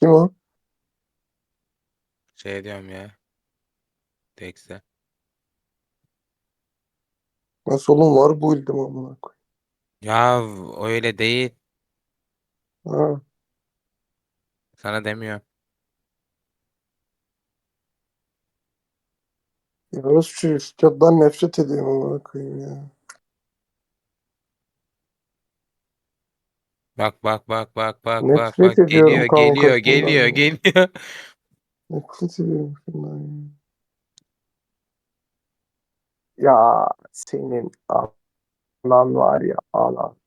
Kim o? Şey diyorum ya. Tekse. Nasıl oğlum var bu ildim amına koyayım. Ya öyle değil. Ha. Sana demiyor. Ya orası şu caddan nefret ediyorum amına koyayım ya. Bak bak bak bak bak bak Nefret bak ediyorum geliyor kanka geliyor şundan geliyor ya. geliyor. Nefret ediyorum şundan ya. Ya senin anan var ya anan.